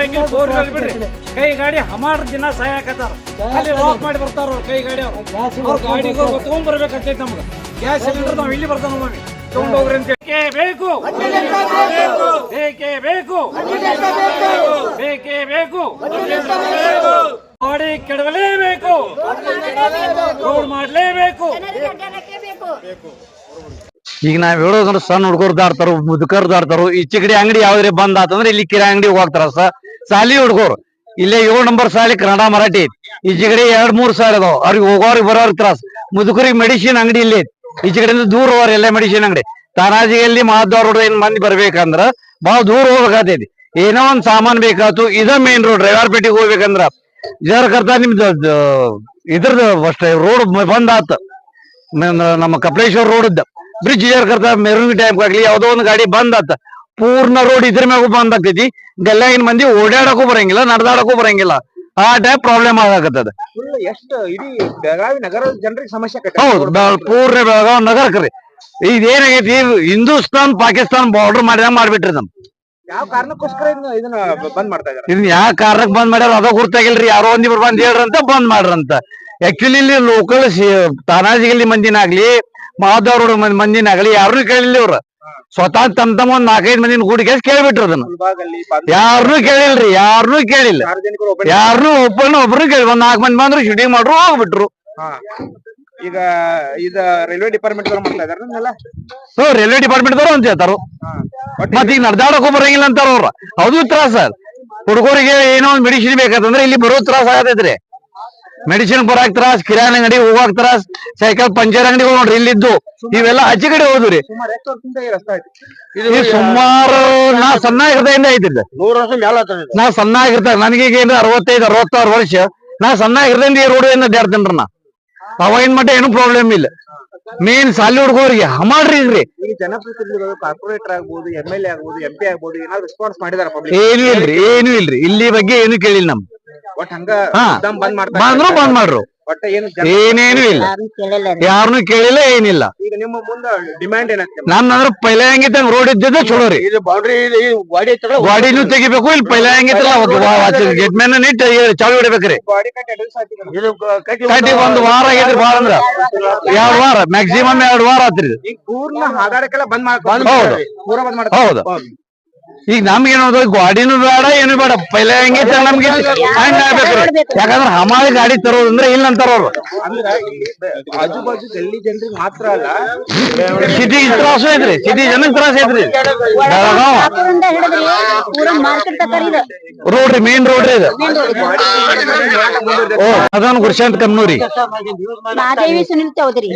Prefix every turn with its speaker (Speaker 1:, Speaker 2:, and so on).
Speaker 1: ಹಂಗೆ four wheeler ಬಿಡ್ರಿ. ಕೈ ಗಾಡಿ ಹಮಾರ್ ದಿನ ಸಹಾಯಕತ್ತಾರ ಅಲ್ಲಿ ಲಾಕ್ ಮಾಡಿ ಬರ್ತಾರ ಅವ್ರ ಕೈ ಗಾಡಿ ಅವ್ರು. ಅವ್ರ ಗಾಡಿಗೆ ತಗೊಂಡ್ ಬರ್ಬೇಕಂತೈತಿ ನಮ್ಗೆ. ಗ್ಯಾಸ್ ಸಿಲಿಂಡರ್ ನಾವ್ ಇಲ್ಲಿ ಬರ್ತಾನ ಮಮ್ಮಿ ತಗೊಂಡ್ ಹೋಗ್ರಿ ಅಂತ ಬೇಕೇ ಬೇಕು. ಬೇಕೇ ಬೇಕು. ಬೇಕೇ. ಬೇಕು ಗಾಡಿ ಕೆಡವಲೇಬೇಕು. ರೋಡ್ ಮಾಡಲೇಬೇಕು.
Speaker 2: ಈಗ ನಾವ್ ಹೇಳೋದ್ರ ಸಣ್ಣ ಹುಡುಗರು ಆಡ್ತಾರ ಮುದುಕರು ದಾಡ್ತಾರೋ ಈಚೆ ಕಡೆ ಅಂಗಡಿ ಯಾವ್ದ್ರೆ ಬಂದ್ ಆತಂದ್ರೆ ಇಲ್ಲಿ ಕಿರಾ ಅಂಗಡಿ ಹೋಗ್ತಾರ ಸ, ಸಾಲಿ ಹುಡುಗರು. ಇಲ್ಲೇ ಏಳು ನಂಬರ್ ಸಾಲಿ ಕನ್ನಡ, ಮರಾಠಿ ಐತಿ. ಈಚೆ ಕಡೆ ಎರಡ್, ಮೂರ್ ಸಾಲ ಅದಾವ. ಅವ್ರಿಗೆ ಹೋಗೋರಿಗೆ ಬರೋರ್ ತ್ರಾಸ್. ಮುದುಕರಿಗೆ ಮೆಡಿಸಿನ್ ಅಂಗಡಿ ಇಲ್ಲಿ ಐತಿ. ಈಚೆ ಕಡೆಯಿಂದ ದೂರ ಹೋರ್ ಎಲ್ಲ ಮೆಡಿಸಿನ್ ಅಂಗಡಿ. ತಾನಾಜಿಯಲ್ಲಿ ಮಹಾದ್ವಾರ ರೋಡ್ ಏನ್ ಮಂದಿ ಬರ್ಬೇಕಂದ್ರ ಬಹಳ ದೂರ ಹೋಗ್ಬೇಕಾತೈತಿ. ಏನೋ ಒಂದ್ ಸಾಮಾನ್ ಬೇಕಾತು, ಇದ ಮೇನ್ ರೋಡ್ ರೇವಾರ್ಪೇಟೆಗೆ ಹೋಗ್ಬೇಕಂದ್ರ. ಜರ್ ಕರ್ತ ನಿಮ್ದು ಇದ್ರದ್ದು ಅಷ್ಟೇ ರೋಡ್ ಬಂದ್ ಆತ. ನಮ್ಮ ಕಪಿಲೇಶ್ವರ ರೋಡ್ ಬ್ರಿಡ್ಜ್ ಕರ್ತ ಮೆರವಣಿಗೆ ಟೈಮ್ ಆಗ್ಲಿ ಯಾವ್ದೋ ಒಂದು ಗಾಡಿ ಬಂದ್ ಆತ ಪೂರ್ಣ ರೋಡ್ ಇದ್ರ ಮ್ಯಾಗೂ ಬಂದ್ ಆಗ್ತೈತಿ. ಗಲ್ಲಾಗಿನ ಮಂದಿ ಓಡಾಡಕ್ಕೂ ಬರಂಗಿಲ್ಲ ನಡೆದಾಡಕ್ಕೂ ಬರಂಗಿಲ್ಲ. ಆ ಟೈಪ್ ಪ್ರಾಬ್ಲಮ್ ಆಗಾಕತ್ತದ.
Speaker 3: ಎಷ್ಟು ಇಡೀ ಬೆಳಗಾವಿ ನಗರದ ಜನರಿಗೆ ಸಮಸ್ಯೆ.
Speaker 2: ಹೌದು ಬೆಳ- ಪೂರ್ಣ ಬೆಳಗಾವ್ ನಗರಕ್ರಿ ಇದೇನಾಗೈತಿ ಹಿಂದೂಸ್ತಾನ್ ಪಾಕಿಸ್ತಾನ್ ಬಾರ್ಡರ್ ಮಾಡಿದಂಗ ಮಾಡ್ಬಿಟ್ರಿ ನಮ್
Speaker 3: ಯಾವ ಕಾರಣಕ್ಕೋಸ್ಕರ ಇದನ್ನ ಇದನ್ನ ಬಂದ್ ಮಾಡ್ತಾ ಇದಾರೆ?
Speaker 2: ಇದನ್ನ ಯಾವ ಕಾರಣಕ್ ಬಂದ್ ಮಾಡ್ಯಾರ ಅದ ಗುರ್ತಾಗಿಲ್ರಿ. ಯಾರೋ ಒಂದಿಬ್ರು ಬಂದ್ ಹೇಳ್ರಂತ ಬಂದ್ ಮಾಡ್ರಂತ. ಆಕ್ಚುಲಿ ಇಲ್ಲಿ ಲೋಕಲ್ ತಾನಾಜಿಗಲ್ಲಿ ಮಂದಿನಾಗ್ಲಿ ಮಾಧವ್ ಆಗಲಿ ಯಾರನ್ನೂ ಕೇಳಿಲ್ಲ ಇವ್ರು. ಸ್ವತಃ ತಮ್ಮ ತಮ್ಮ ಒಂದ್ ನಾಲ್ಕೈದು ಮಂದಿನ ಕೂಡಿ ಕೇಳಿ ಕೇಳ್ಬಿಟ್ರು ಅದನ್ನ. ಯಾರನ್ನೂ ಕೇಳಿಲ್ರಿ ಯಾರನ್ನೂ ಕೇಳಿಲ್ಲ. ಯಾರನ್ನೂ ಒಬ್ಬನ ಒಬ್ರು ಕೇಳಿ ಒಂದ್ ನಾಲ್ಕು ಮಂದಿ ಬಂದ್ರು ಶೂಟಿಂಗ್ ಮಾಡ್ರು ಹೋಗ್ಬಿಟ್ರು.
Speaker 3: ಈಗ ಇದ ರೈಲ್ವೆ ಡಿಪಾರ್ಟ್ಮೆಂಟ್ ಅವ್ರು ಮಾಡ್ತಾ ಇದಾರೆ
Speaker 2: ರೈಲ್ವೆ ಡಿಪಾರ್ಟ್ಮೆಂಟ್ ದವ್ರು ಅಂತ ಹೇಳ್ತಾರು. ಮತ್ ಈಗ ನಡ್ದಾಡಕ್ಕೂ ಬರಂಗಿಲ್ಲ ಅಂತಾರ ಅವ್ರ. ಹೌದು ತ್ರಾಸ. ಹುಡುಗರಿಗೆ ಏನೋ ಒಂದ್ ಮೆಡಿಸಿನ್ ಬೇಕಂತಂದ್ರೆ ಇಲ್ಲಿ ಬರೋ ತ್ರಾಸ ಆಗತೈತ್ರಿ. ಮೆಡಿಸಿನ್ ಬರಾಕ್ತಾರ ಕಿರಾಣಿ ಅಂಗಡಿ ಹೋಗಾಕ್ತಾರ ಸೈಕಲ್ ಪಂಚರ್ ಅಂಗಡಿಗಳು ನೋಡ್ರಿ ಇಲ್ಲಿದ್ದು. ಇವೆಲ್ಲ ಆಚೆ ಕಡೆ ಹೋದ್ರಿ.
Speaker 3: ಸುಮಾರು
Speaker 2: ನಾ ಸಣ್ಣ.
Speaker 3: ನೂರು ವರ್ಷ ಮೇಲ
Speaker 2: ನಾ ಸಣ್ಣ ಆಗಿರ್ತಾರ ನನಗೀಗ ಏನ್ರ ಅರವತ್ತೈದು ಅರವತ್ತಾರು ವರ್ಷ ನಾ ಸಣ್ಣ ಆಗಿರ್ದಿಂದ ಈ ರೋಡ್ ಏನ್ ಅಡ್ಡಾಡ್ತೇನ್ರಿ ನಾ. ಅವಾಗಿನ ಮಟ್ಟ ಏನು ಪ್ರಾಬ್ಲಮ್ ಇಲ್ಲ. ಮೇನ್ ಸಾಲಿ ಹುಡುಗರಿಗೆ ಹಮಾಡ್ರಿ ಇದ್ರಿ
Speaker 3: ಈಗ ಜನಪ್ರತಿನಿಧಿಗಳು ಕಾರ್ಪೊರೇಟರ್ ಆಗ್ಬೋದು ಎಂ ಎಲ್ ಎ ಆಗ್ಬೋದು ಎಂ ಪಿ ಆಗ್ಬೋದು ಏನಾದ್ರು ರೆಸ್ಪಾನ್ಸ್ ಮಾಡಿದಾರ ಪಬ್ಲಿಕ್
Speaker 2: ಏನು ಇಲ್ರಿ ಏನು ಇಲ್ರಿ. ಇಲ್ಲಿ ಬಗ್ಗೆ ಏನು ಕೇಳಿಲ್ಲ ನಮ್ ಬಂದ್ರು. ಬಂದ್ ಮಾಡ್ರು. ಏನೇನು ಇಲ್ಲ. ಯಾರನ್ನು ಕೇಳಿಲ್ಲ ಏನಿಲ್ಲ.
Speaker 3: ಈಗ ನಿಮ್ಮ ಮುಂದ ಡಿಮ್ಯಾಂಡ್ ಏನಂತ?
Speaker 2: ನನ್ ಅಂದ್ರೆ ಪೈಲೆ ಹೆಂಗಿತ್ತಂಗ್ ರೋಡ್ ಇದ್ದಿದ್ದೆ ಚಲೋ ರೀ.
Speaker 3: ಇದು ಬೌಂಡ್ರಿ ಗಾಡಿ ಐತಲ್ಲ
Speaker 2: ಗಾಡಿನೂ ತೆಗಿಬೇಕು ಇಲ್ಲಿ ಪೈಲೆ ಹೆಂಗಿತ್ತಲ್ಲ ಗೇಟ್ ಮ್ಯಾನ್ ನಿಟ್ ಹೊಡಿಬೇಕ್ರಿ
Speaker 3: ಕಟ್ಟಿ ಒಂದು ಹಾಕಿದ್ರು. ಇದು ಕಟ್ಟಿ
Speaker 2: ಕಟ್ಟಿ ಒಂದ್ ವಾರ ಆಗೈತ್ರಿ ಬಾಳ ಅಂದ್ರ. ಎರಡ್ ವಾರ ಮ್ಯಾಕ್ಸಿಮಮ್ ಎರಡ್ ವಾರ ಆತ್ರಿ
Speaker 3: ಪೂರ್ಣ ಬಂದ್
Speaker 2: ಹೌದು.
Speaker 3: ಪೂರ ಬಂದ್ ಮಾಡ್ತಾರೆ
Speaker 2: ಹೌದು ಈಗ ನಮ್ಗೆ ಏನೋ ಗಾಡಿನೂ ಬೇಡ ಏನು ಬೇಡ. ಪೈಲೆ ಹೆಂಗಿತ್ತ ನಮ್ಗೆ ಹಂಗ ಆಗ್ಬೇಕ್ರಿ ಯಾಕಂದ್ರ ಹಮಾಲಿ ಗಾಡಿ ತರೋದಂದ್ರೆ ಇಲ್ಲ ಅಂತಾರ ಅವ್ರು
Speaker 3: ಆಜು ಬಾಜು ಗಲ್ಲಿ ಜನರಿಗೆ ಮಾತ್ರ ಅಲ್ಲ.
Speaker 2: ಸಿಟಿ ತ್ರಾಸು ಐತ್ರಿ ಸಿಟಿ ಜನ ತ್ರಾಸ ಐತ್ರಿ. ರೋಡ್ ರೀ ಮೇನ್ ರೋಡ್ ರೀ ಇದು. ಓ ಅದನ್ನ ಗುರುಶಾಂತ್ ಕನ್ನೂರಿ
Speaker 4: ಮಹಾದೇವಿ ಸುನಿಲ್ ಚೌಧರಿ.